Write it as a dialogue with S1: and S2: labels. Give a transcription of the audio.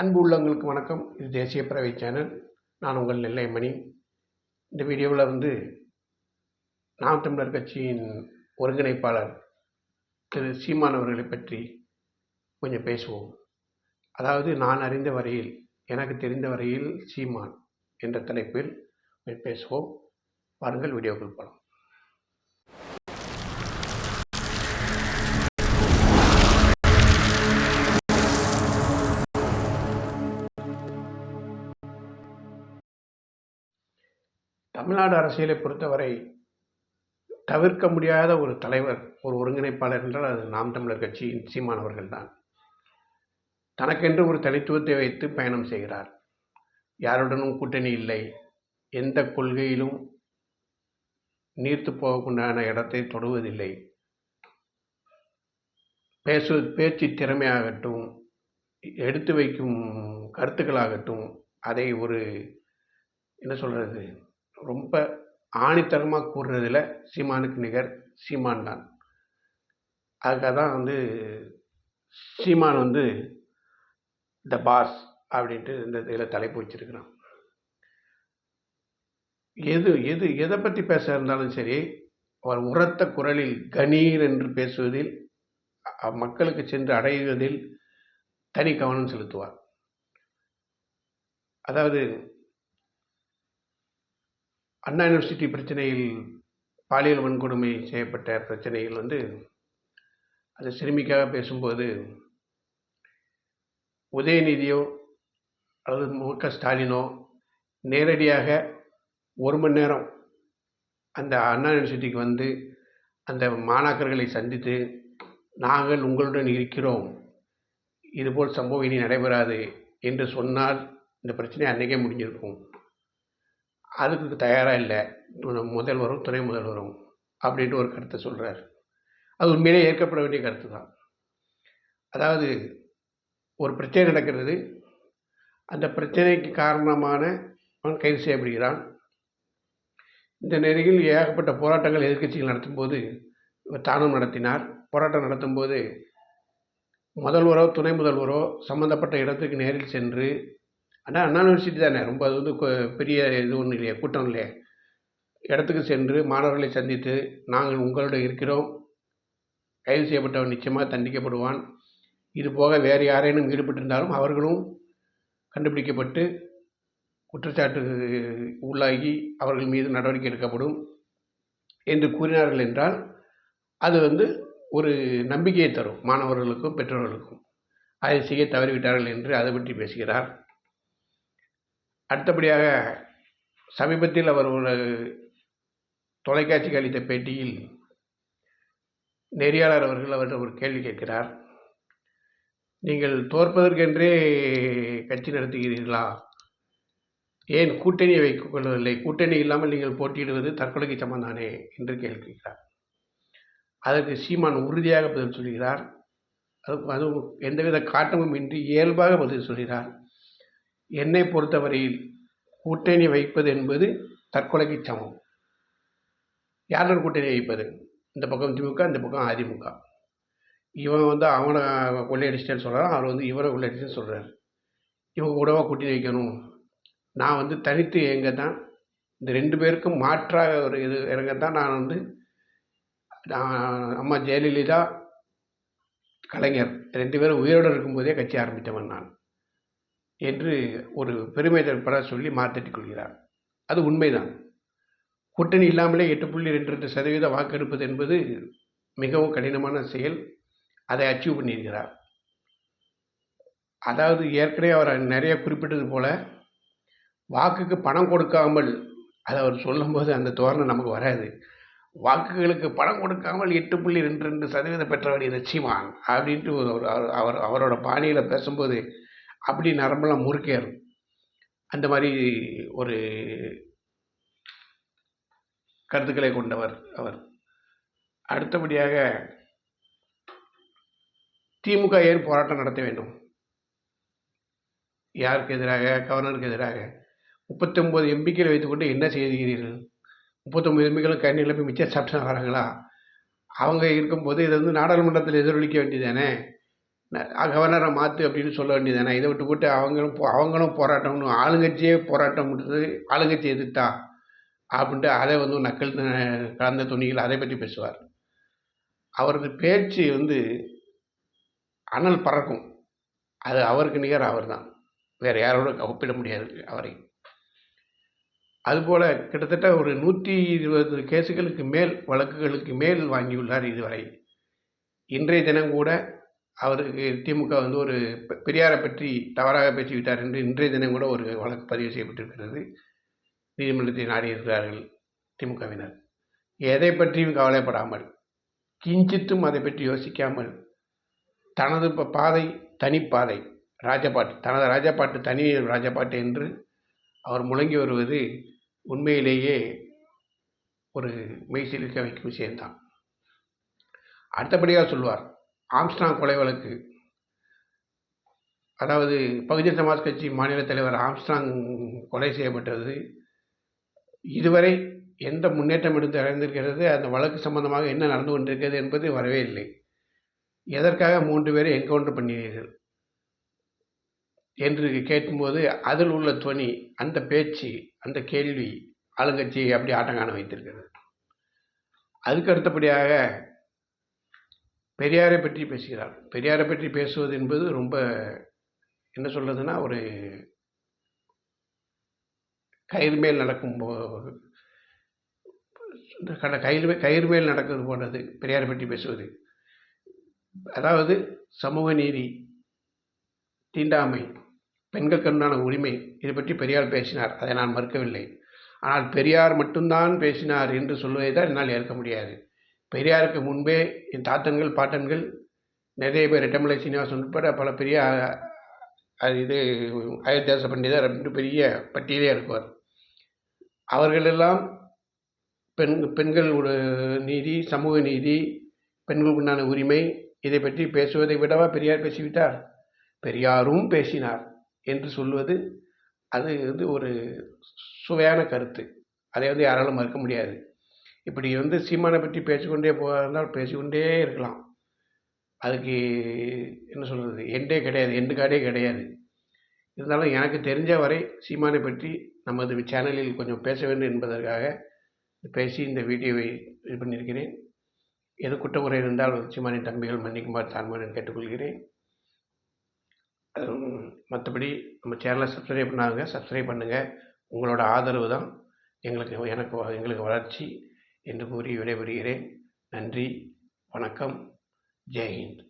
S1: அன்பு உள்ளவங்களுக்கு வணக்கம். இது தேசிய பறவை சேனல். நான் உங்கள் நெல்லைமணி இந்த வீடியோவில் வந்து நாம் தமிழர் கட்சியின் ஒருங்கிணைப்பாளர் திரு சீமான் அவர்களை பற்றி கொஞ்சம் பேசுவோம். அதாவது நான் அறிந்த வரையில் எனக்கு தெரிந்த வரையில் சீமான் என்ற தலைப்பில் பேசுவோம். வாருங்கள் வீடியோக்குள் போகலாம் தமிழ்நாடு அரசியலை பொறுத்தவரை தவிர்க்க முடியாத ஒரு தலைவர் ஒரு ஒருங்கிணைப்பாளர் என்றால் அது நாம் தமிழர் கட்சியின் சீமானவர்கள் தான் தனக்கென்று ஒரு தனித்துவத்தை வைத்து பயணம் செய்கிறார். யாருடனும் கூட்டணி இல்லை. எந்த கொள்கையிலும் நீர்த்து போகக்குண்டான இடத்தை தொடுவதில்லை. பேசு பேச்சு திறமையாகட்டும் எடுத்து வைக்கும் கருத்துக்களாகட்டும் அதை ஒரு என்ன சொல்கிறது ரொம்ப ஆணித்தனமாக கூறுறதில் சீமானுக்கு நிகர் சீமான் தான். அதுக்காக தான் வந்து சீமான் வந்து த பாஸ் அப்படின்ட்டு இந்த இதில் தலைப்பு வச்சிருக்கிறான். எது எது எதை பற்றி பேச இருந்தாலும் சரி அவர் உரத்த குரலில் கணீர் என்று பேசுவதில் மக்களுக்கு சென்று அடைவதில் தனி கவனம் செலுத்துவார். அதாவது அண்ணா யூனிவர்சிட்டி பிரச்சனையில் பாலியல் வன்கொடுமை செய்யப்பட்ட பிரச்சனையில் வந்து அது சிறுமிக்காக பேசும்போது உதயநிதியோ அல்லது மு க ஸ்டாலினோ நேரடியாக ஒரு மணி நேரம் அந்த அண்ணா யூனிவர்சிட்டிக்கு வந்து அந்த மாணாக்கர்களை சந்தித்து நாங்கள் உங்களுடன் இருக்கிறோம். இதுபோல் சம்பவம் இனி நடைபெறாது என்று சொன்னால் இந்த பிரச்சனை அன்றைக்கே முடிஞ்சிருக்கும். அதுக்கு தயாராக இல்லை. முதல்வரும் துணை முதல்வரும் அப்படின்ட்டு ஒரு கருத்தை சொல்கிறார் அது உண்மையிலே ஏற்கப்பட வேண்டிய கருத்து தான் அதாவது ஒரு பிரச்சனை நடக்கிறது. அந்த பிரச்சனைக்கு காரணமான அவன் கைது செய்யப்படுகிறான். இந்த நிலையில் ஏகப்பட்ட போராட்டங்கள் எதிர்க்கட்சிகள் நடத்தும்போது இவர் தானும் நடத்தினார். போராட்டம் நடத்தும்போது முதல்வரோ துணை முதல்வரோ சம்மந்தப்பட்ட இடத்துக்கு நேரில் சென்று அண்ணா அண்ணா யூனிவர்சிட்டி தானே? ரொம்ப அது வந்து கொ- பெரிய இது ஒன்றும் இல்லையா கூட்டம் இல்லையா. இடத்துக்கு சென்று மாணவர்களை சந்தித்து நாங்கள் உங்களோட இருக்கிறோம். கைது செய்யப்பட்டவன் நிச்சயமாக தண்டிக்கப்படுவான். இது போக வேறு யாரேனும் ஈடுபட்டிருந்தாலும் அவர்களும் கண்டுபிடிக்கப்பட்டு குற்றச்சாட்டு உள்ளாகி அவர்கள் மீது நடவடிக்கை எடுக்கப்படும் என்று கூறினார்கள் என்றால் அது வந்து ஒரு நம்பிக்கையை தரும் மாணவர்களுக்கும் பெற்றோர்களுக்கும். அதை செய்ய தவறிவிட்டார்கள் என்று அதை பற்றி பேசுகிறார். அடுத்தபடியாக சமீபத்தில் அவர் ஒரு தொலைக்காட்சிக்கு அளித்த பேட்டியில் நெறியாளர் அவர்கள் அவரிடம் ஒரு கேள்வி கேட்கிறார். நீங்கள் தோற்பதற்கென்றே கட்சி நடத்துகிறீர்களா? ஏன் கூட்டணியை வைத்துக் கொள்ளவில்லை? கூட்டணி இல்லாமல் நீங்கள் போட்டியிடுவது தற்கொலைக்கு சமந்தானே என்று கேள்வி கேட்கிறார். அதற்கு சீமான் உறுதியாக பதில் சொல்கிறார். அது அதுவும் எந்தவித காட்டமும் இன்றி இயல்பாக பதில் சொல்கிறார். என்னை பொறுத்தவரையில் கூட்டணி வைப்பது என்பது தற்கொலைக்கு சமம். யாருடன் கூட்டணி வைப்பது? இந்த பக்கம் திமுக இந்த பக்கம் அதிமுக. இவன் வந்து அவனை கொள்ளையடிச்சிட்டேன்னு சொல்கிறான் அவர் வந்து இவரை கொள்ளையடிச்சுன்னு சொல்கிறார் இவங்க கூடவா கூட்டணி வைக்கணும்? நான் வந்து தனித்து எங்க தான் இந்த ரெண்டு பேருக்கும் மாற்றாக ஒரு இது இறங்க தான் நான் வந்து நான் அம்மா ஜெயலலிதா கலைஞர் ரெண்டு பேரும் உயிரோடு இருக்கும்போதே கட்சி ஆரம்பித்தவன் நான். என்று ஒரு பெருமை தரப்பட சொல்லி மாத்தட்டிக் கொள்கிறார். அது உண்மைதான். கூட்டணி இல்லாமலே எட்டு புள்ளி ரெண்டு ரெண்டு சதவீத வாக்கெடுப்பது என்பது மிகவும் கடினமான செயல். அதை அச்சீவ் பண்ணியிருக்கிறார். அதாவது ஏற்கனவே அவர் நிறைய குறிப்பிட்டது போல் வாக்குக்கு பணம் கொடுக்காமல் அதை அவர் சொல்லும்போது அந்த தோரணை நமக்கு வராது. வாக்குகளுக்கு பணம் கொடுக்காமல் எட்டு புள்ளி ரெண்டு ரெண்டு சதவீதம் பெற்றவர் இந்த சீமான் அப்படின்ட்டு ஒரு அவர் அவர் அவரோட பாணியில் பேசும்போது அப்படி நரம்பெல்லாம் முறுக்கேறும் அந்த மாதிரி ஒரு கருத்துக்களை கொண்டவர் அவர். அடுத்தபடியாக திமுக ஏன் போராட்டம் நடத்த வேண்டும்? யாருக்கு எதிராக? கவர்னருக்கு எதிராக? முப்பத்தொம்பது எம்பிக்களை வைத்துக்கொண்டு என்ன செய்கிறீர்கள்? முப்பத்தொம்பது எம்பிக்களும் கை நிலப்பி மிச்சம் சாப்பிட்டு வராங்களா அவங்க இருக்கும்போது இதை வந்து நாடாளுமன்றத்தில் எதிரொலிக்க வேண்டியதானே கவர்னரை மாற்று அப்படின்னு சொல்ல வேண்டியது. தானே இதை விட்டு போட்டு அவங்களும் போ அவங்களும் போராட்டம்னு ஆளுங்கட்சியே போராட்டம் பண்ணுறது ஆளுங்கட்சி எதிர்த்தா? அப்படின்ட்டு அதை வந்து நக்கல் கலந்த துணிகள் அதை பற்றி பேசுவார். அவரது பேச்சு வந்து அனல் பறக்கும். அது அவருக்கு நிகர் அவர் தான் வேறு யாரோட ஒப்பிட முடியாது அவரை. அதுபோல் கிட்டத்தட்ட ஒரு நூற்றி இருபது கேஸுகளுக்கு மேல் வழக்குகளுக்கு மேல் வாங்கியுள்ளார் இதுவரை. இன்றைய தினம் கூட அவருக்கு திமுக வந்து ஒரு பெ- பெரியாரை பற்றி தவறாக பேசிவிட்டார் என்று இன்றைய தினம் கூட ஒரு வழக்கு பதிவு செய்யப்பட்டிருக்கிறது. நீதிமன்றத்தை நாடி இருக்கிறார்கள் திமுகவினர். எதை பற்றியும் கவலைப்படாமல் கிஞ்சித்தும் அதை பற்றி யோசிக்காமல் தனது பாதை தனிப்பாதை ராஜபாட்டு தனது ராஜபாட்டு தனி ராஜபாட்டு என்று அவர் முழங்கி வருவது உண்மையிலேயே ஒரு மெய்சிலிருக்க வைக்கும் விஷயம்தான். அடுத்தபடியாக சொல்வார் ஆம்ஸ்டாங் கொலை வழக்கு. அதாவது பகுஜன் சமாஜ் கட்சி மாநில தலைவர் ஆம்ஸ்டாங் கொலை செய்யப்பட்டது. இதுவரை எந்த முன்னேற்றம் எடுத்து அடைந்திருக்கிறது அந்த வழக்கு சம்பந்தமாக என்ன நடந்து கொண்டிருக்கிறது என்பது வரவே இல்லை. எதற்காக மூன்று பேரை என்கவுண்டர் பண்ணினீர்கள் என்று கேட்கும்போது அதில் உள்ள துணி அந்த பேச்சு அந்த கேள்வி ஆளுங்கட்சியை அப்படி ஆட்டங்காண வைத்திருக்கிறது. அதுக்கு அடுத்தபடியாக பெரியாரை பற்றி பேசுகிறார். பெரியாரை பற்றி பேசுவது என்பது ரொம்ப என்ன சொல்கிறதுனா ஒரு கயிறு மேல் நடக்கும் போ- கயிறு கயிறு மேல் நடக்கிறது போன்றது பெரியாரை பற்றி பேசுவது. அதாவது சமூக நீதி தீண்டாமை பெண்களுக்கான உரிமை இதை பற்றி பெரியார் பேசினார். அதை நான் மறுக்கவில்லை. ஆனால் பெரியார் மட்டும்தான் பேசினார் என்று சொல்வதை தான் என்னால் ஏற்க முடியாது. பெரியாருக்கு முன்பே என் தாத்தன்கள் பாட்டன்கள் நிறைய பேர் ரெட்டமலை சீனிவாசன் உட்பட பல பெரிய இது அயோத்தியாச பண்டிதர் அப்படின்னு பெரிய பட்டியலே இருப்பார். அவர்களெல்லாம் பெண் பெண்கள் ஒரு நீதி சமூக நீதி பெண்களுக்குண்டான உரிமை இதை பற்றி பேசுவதை விடவா பெரியார் பேசிவிட்டார்? பெரியாரும் பேசினார் என்று சொல்வது அது வந்து ஒரு சுவையான கருத்து. அதை வந்து யாராலும் மறுக்க முடியாது. இப்படி வந்து சீமானை பற்றி பேசிக்கொண்டே போகிறதால் பேசிக்கொண்டே இருக்கலாம். அதுக்கு என்ன சொல்கிறது எண்டே கிடையாது எண்டு காடே கிடையாது. இருந்தாலும் எனக்கு தெரிஞ்ச வரை சீமானை பற்றி நமது சேனலில் கொஞ்சம் பேச வேண்டும் என்பதற்காக பேசி இந்த வீடியோவை இது பண்ணியிருக்கிறேன். எது குற்றமுறை இருந்தால் சீமானின் தம்பிகள் மன்னிக்குமாறு தாழ்மையுடன் கேட்டுக்கொள்கிறேன். மற்றபடி நம்ம சேனலை சப்ஸ்கிரைப் பண்ணாங்க சப்ஸ்கிரைப் பண்ணுங்கள் உங்களோட ஆதரவு தான் எங்களுக்கு எனக்கு எங்களுக்கு வளர்ச்சி. என்று கூறி விடைபெறுகிறேன். நன்றி வணக்கம் ஜெய்ஹிந்த்